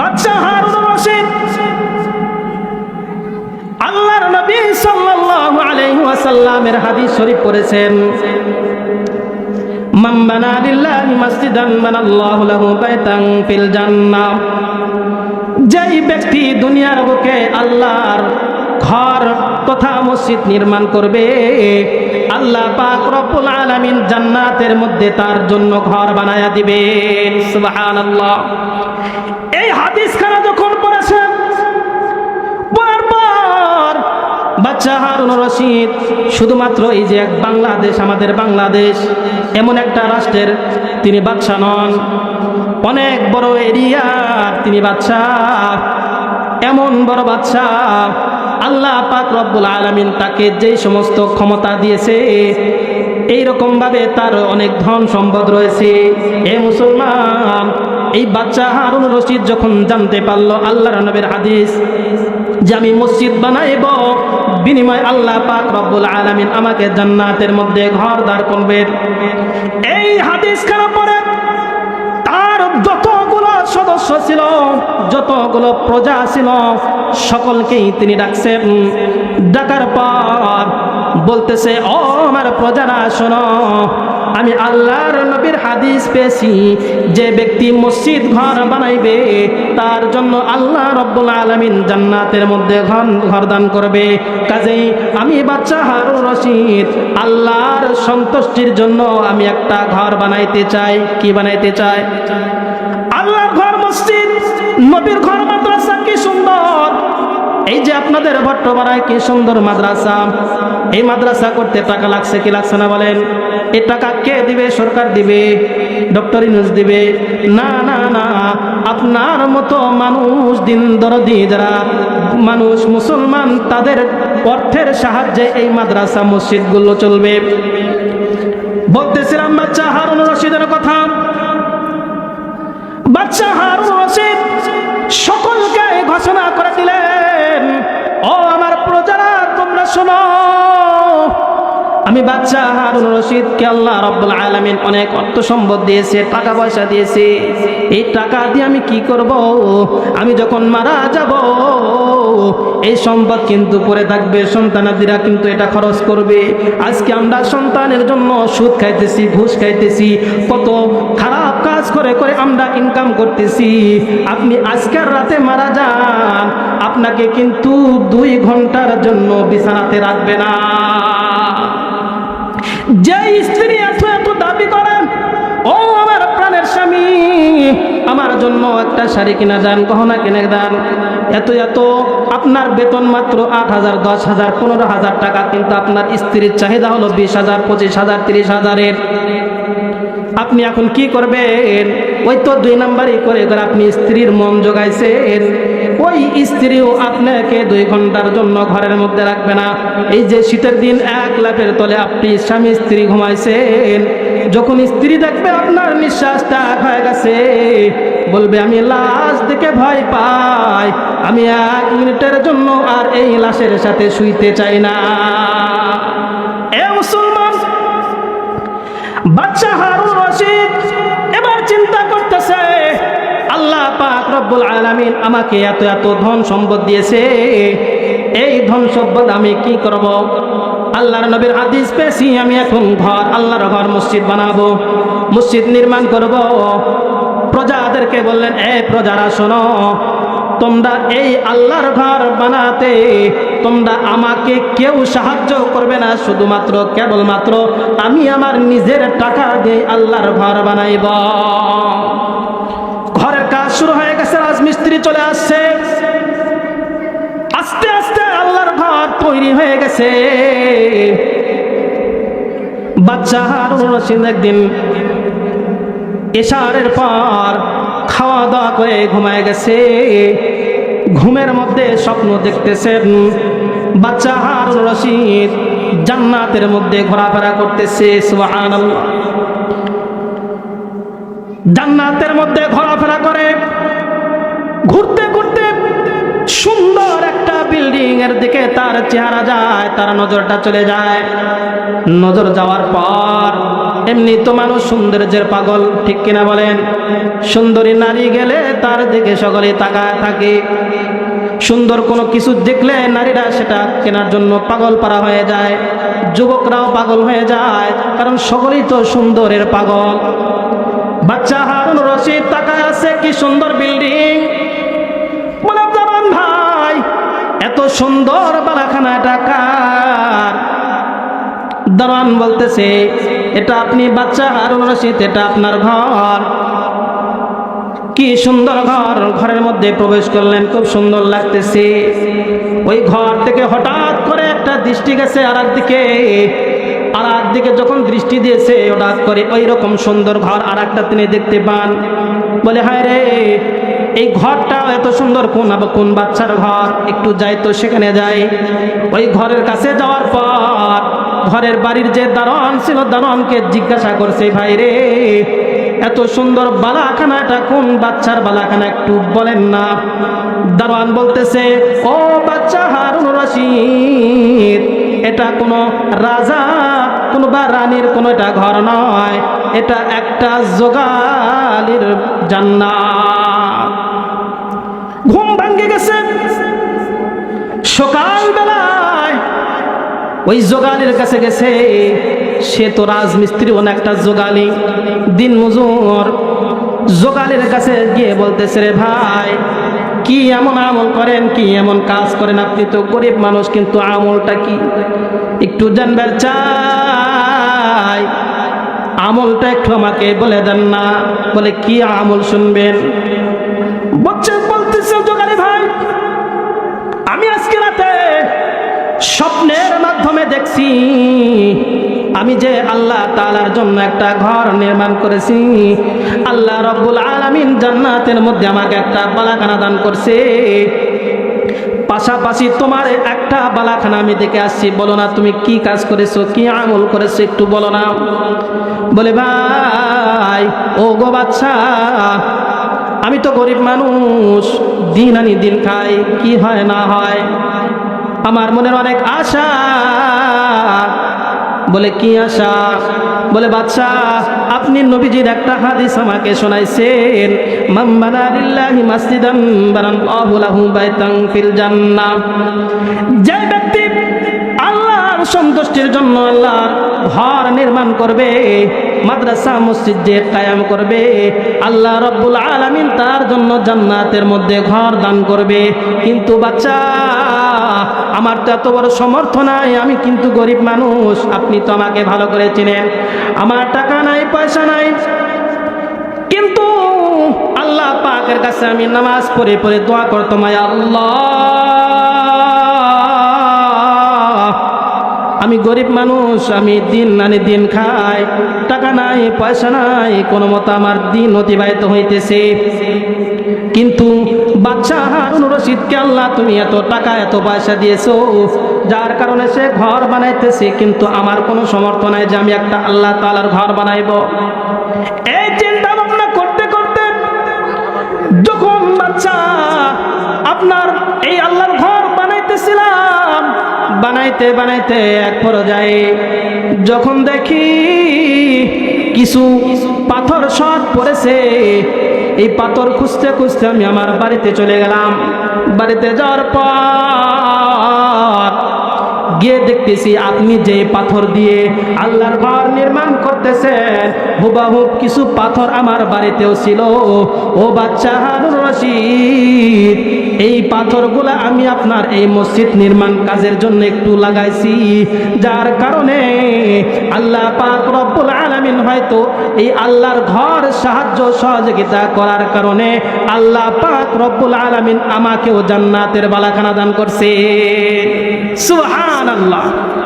বাচ্চা হারুন রশিদ। আল্লাহর নবী সাল্লাল্লাহু আলাইহি ওয়াসাল্লামের হাদিস শরীফ পড়েছেন। মান বানা লিল্লাহি মাসজিদান বানাল্লাহু লাহু বাইতান ফিল জান্নাহ। যেই ব্যক্তি দুনিয়ার বুকে আল্লাহর ঘর তথা মসজিদ নির্মাণ করবে, আল্লাহ পাক রব্বুল আলামিন জান্নাতের মধ্যে তার জন্য ঘর বানায়া দিবেন সুবহানাল্লাহ। এই হাদিসখানা যখন পড়েছেন, পড়ার বাচ্চা হারুন রশিদ, শুধুমাত্র এই যে এক বাংলাদেশ, আমাদের বাংলাদেশ, এমন একটা রাষ্ট্রের তিনি বাদশা নন। অনেক বড় এরিয়ার তিনি বাদশা, এমন বড় বাদশা। আল্লাহ পাক রব্বুল আলামিন তাকে যেই সমস্ত ক্ষমতা দিয়েছে এই রকম ভাবে তার অনেক ধন সম্পদ রয়েছে। এ মুসলমান এই বাচ্চা হারুন রশিদ যখন জানতে পারল আল্লাহ নবীর হাদিস, যে আমি মসজিদ বানাইব, বিনিময় আল্লাহ পাক রব্বুল আলামিন আমাকে জান্নাতের মধ্যে ঘর দাঁড় করবেন। এই হাদিস খানা পরে তার যতগুলো সদস্য ছিল, যতগুলো প্রজা ছিল, সকলকেই তিনি ডাকছেন। ডাকার পর বলতেছে, ও আমার প্রজারা, শোনো আমি আল্লাহর নবীর হাদিস পেয়েছি। যে ব্যক্তি মসজিদ ঘর বানাইবে, তার জন্য আল্লাহ রব্বুল আলমিন জান্নাতের মধ্যে ঘর ঘর দান করবে। কাজেই আমি বাচ্চা হারুন রশিদ, আল্লাহর সন্তুষ্টির জন্য আমি একটা ঘর বানাইতে চাই। কি বানাইতে চাই? আল্লাহর ঘর মসজিদ, নবীর ঘর মাদ্রাসা কি সুন্দর। এই যে আপনাদের ভট্টপাড়ায় কি সুন্দর মাদ্রাসা। এই মাদ্রাসা করতে টাকা লাগছে কি লাগছে না বলেন? এই টাকা কে দিবে? সরকার দিবে, ডক্টর ইনুজ দিবে। না না না, আপনার মতো মানুষ দিন দরদি যারা মানুষ, মুসলমান, তাদের অর্থের সাহায্যে এই মাদ্রাসা, মসজিদগুলো চলবে। বলতেছিলাম, বাচ্চা হারুন রশিদের কথা। বাচ্চা হারুন রশিদ সকলকে ঘোষণা করে দিলেন, ও আমার প্রজারা, তোমরা শোনো। আমি বাচ্চা হারুন রশিদকে আল্লাহ রব্বুল আলমিন অনেক অর্থ সম্পদ দিয়েছে, টাকা পয়সা দিয়েছে। এই টাকা দিয়ে আমি কি করব? আমি যখন মারা যাব, এই সম্পদ কিন্তু পরে থাকবে সন্তানাদিরা কিন্তু এটা খরচ করবে। আজকে আমরা সন্তানের জন্য সুদ খাইতেছি, ঘুষ খাইতেছি, কত খারাপ কাজ করে করে আমরা ইনকাম করতেছি। আপনি আজকের রাতে মারা যান, আপনাকে কিন্তু দুই ঘণ্টার জন্য বিছানাতে রাখবে না। যে স্ত্রী এত এত দাবি করেন ও আমার প্রাণের স্বামী, আমার জন্য একটা শাড়ি কিনা দেন, গহনা কিনে দেন। এত এত, আপনার বেতন মাত্র আট হাজার, দশ হাজার, পনেরো হাজার টাকা, কিন্তু আপনার স্ত্রীর চাহিদা হলো বিশ হাজার, পঁচিশ হাজার, তিরিশ হাজারের। আপনি এখন কি করবেন? ওই তো দুই নাম্বারই করে করে আপনি স্ত্রীর মন জোগাইছেন। ওই স্ত্রীও আপনাকে দুই ঘণ্টার জন্য ঘরের মধ্যে রাখবে না। এই যে শীতের দিন, এক লাফের তলে আপনি স্বামী স্ত্রী ঘুমাইছেন। যখন স্ত্রী দেখবে আপনার নিঃশ্বাসটা হয়ে গেছে, বলবে, আমি লাশ দেখে ভয় পাই। আমি এক মিনিটের জন্য আর এই লাশের সাথে শুইতে চাই না। এ মুসলমান বাচ্চা হারুন রশিদ, এবার চিন্তা আল্লাহ পাক রব্বুল আলামিন আমাকে এত এত ধন সম্পদ দিয়েছে। এই ধন সম্পদ আমি কি করব? আল্লাহর নবীর হাদিস পেয়েছি, আমি এখন ঘর, আল্লাহর ঘর মসজিদ বানাবো, মসজিদ নির্মাণ করব। প্রজাদেরকে বললেন, এ প্রজারা, শোনো, তোমরা এই আল্লাহর ঘর বানাতে তোমরা আমাকে কেউ সাহায্য করবে না, শুধুমাত্র, কেবলমাত্র আমি আমার নিজের টাকা দিয়ে আল্লাহর ঘর বানাইব ঘরের কাজ শুরু হয়ে গেছে রাজমিস্ত্রি চলে আসছে। আস্তে আস্তে আল্লাহর ঘর তৈরি হয়ে গেছে। বাচ্চা হারুন রশিদ একদিন এশারের পর খাওয়া দাওয়া করে ঘুমায় গেছে। ঘুমের মধ্যে স্বপ্ন দেখতেছেন। বাচ্চা হারুন রশিদ জান্নাতের মধ্যে ঘোরাফেরা করতেছে, সুবহানাল্লাহ। জান্নাতের মধ্যে ঘোরাফেরা ঘুরতে ঘুরতে সুন্দর একটা বিল্ডিং এর দিকে তার চেহারা যায়, তার নজরটা চলে যায়। নজর যাওয়ার পর এমনি তো মানুষ সৌন্দর্যের পাগল, ঠিক কিনা বলেন? সুন্দরী নারী গেলে তার দিকে সকলে তাকায় থাকে। সুন্দর কোনো কিছু দেখলে নারীরা সেটা কেনার জন্য পাগল পারা হয়ে যায়, যুবকরাও পাগল হয়ে যায়, কারণ সকলেই তো সুন্দরের পাগল। বাচ্চা হারুন রশিদ তাকায় আছে, কি সুন্দর বিল্ডিং সুন্দর বালাখানা এটা কার? দারোয়ান বলতেছে, এটা আপনি বাচ্চা হারুন রশিদ, এটা আপনার ঘর। কি সুন্দর ঘর, ঘরের মধ্যে প্রবেশ করলেন, খুব সুন্দর লাগতেছে। ওই ঘর থেকে হঠাৎ করে একটা দৃষ্টি গেছে আর দিকে আর দিকে যখন দৃষ্টি দিয়েছে, হঠাৎ করে ওই রকম সুন্দর ঘর আর একটা তিনি দেখতে পান। বলে, হায় রে এই ঘরটা এত সুন্দর, কোন কোন বাচ্চার ঘর? একটু যাই তো সেখানে যাই। ওই ঘরের কাছে যাওয়ার পর ঘরের বাড়ির যে দারোয়ান ছিল, দারোয়ানকে জিজ্ঞাসা করছে, ভাই রে, এত সুন্দর বালাখানাটা কোন বাচ্চার বালাখানা একটু বলেন না? দারোয়ান বলতেছে, ও বাচ্চা হারুন রশিদ, এটা কোনো রাজা, কোনো বা রানীর কোনো এটা ঘর নয়, এটা একটা জোগালির জান্নাত। সকালবেলায় ওই জোগালির কাছে গেছে। সে তো রাজমিস্ত্রি, অনেক একটা জোগালি, দিন মজুর। জোগালির কাছে গিয়ে বলতেছে, রে ভাই, কি এমন আমল করেন, কি এমন কাজ করেন? আপনি তো গরিব মানুষ, কিন্তু আমলটা কি? একটু জানবার চাই। আমলটা একটু আমাকে বলে দেন না। বলে, কি আমল শুনবেন? রাতে স্বপ্নের মাধ্যমে দেখছি, আমি যে আল্লাহ তালার জন্য একটা ঘর নির্মাণ করেছি, আল্লাহ রব্বুল আলমিন জান্নাতের মধ্যে আমাকে একটা বালাখানা দান করছে। পাশাপাশি তোমার একটা বালাখানা আমি দেখে আসছি। বলো না, তুমি কি কাজ করেছ, কি আমল করেছ একটু বলো না। বলে, ভাই, ও গো বাচ্চা, আমি তো গরিব মানুষ, দিন আনি দিন খাই, কি হয় না হয়? আমার মনের অনেক আশা। বলে, কি আশা? বলে বাচ্চা আপনি নবীজির একটা হাদিস আমাকে শোনাইছেন। মাম্বানা লিল্লাহি মাসজিদান বানাল্লাহু লাহু বাইতান ফিল জান্নাহ। যে ব্যক্তি আল্লাহর সন্তুষ্টির জন্য আল্লাহর ঘর নির্মাণ করবে, মাদ্রাসা, মসজিদ যে কায়াম করবে, আল্লাহ রব্বুল আলামিন তার জন্য জান্নাতের মধ্যে ঘর দান করবে। কিন্তু বাচ্চা আমার তো এত বড় সমর্থ নাই, আমি কিন্তু গরিব মানুষ, আপনি তো আমাকে ভালো করে চিনেন। আমার টাকা নাই, পয়সা নাই। কিন্তু আল্লাহ পাকের কাছে আমি নামাজ পড়ে পড়ে দোয়া করতাম আয় আল্লাহ, আমি গরিব মানুষ, আমি দিন নানি দিন খাই, টাকা নাই, পয়সা নাই কোনো মতো আমার দিন অতিবাহিত হইতেছে। কিন্তু বাচ্চা হারুন রশিদকে আল্লাহ তুমি এত টাকা, এত পয়সা দিয়েছ, যার কারণে সে ঘর বানাইতেছে, কিন্তু আমার কোনো সমর্থ নাই যে আমি একটা আল্লাহ তালার ঘর বানাইব। এই চিন্তা ভাবনা করতে করতে যখন বাচ্চা আপনার এই আল্লাহর ঘর বানাইতেছিলাম, বানাইতে বানাইতে এক পর্যায়ে যখন দেখি কিছু পাথর শট পড়েছে এই পাথর খুঁজতে খুঁজতে আমি আমার বাড়িতে চলে গেলাম। বাড়িতে যাওয়ার পর গিয়ে দেখতেছি আপনি যে পাথর দিয়ে আল্লাহর ঘর নির্মাণ করতেছেন হুবাহুব কিছু পাথর আমার বাড়িতেও ছিল। ও বাচ্চা হারুন রশিদ, এই পাথরগুলো আমি আপনার এই মসজিদ নির্মাণ কাজের জন্য একটু লাগাইছি। যার কারণে আল্লাহ পাক রব্বুল আলামিন হয়তো এই আল্লাহর ঘর সাহায্য সহযোগিতা করার কারণে আল্লাহ পাক রব্বুল আলামিন আমাকেও জান্নাতের বালাখানা দান করছে। সুবহানাল্লাহ।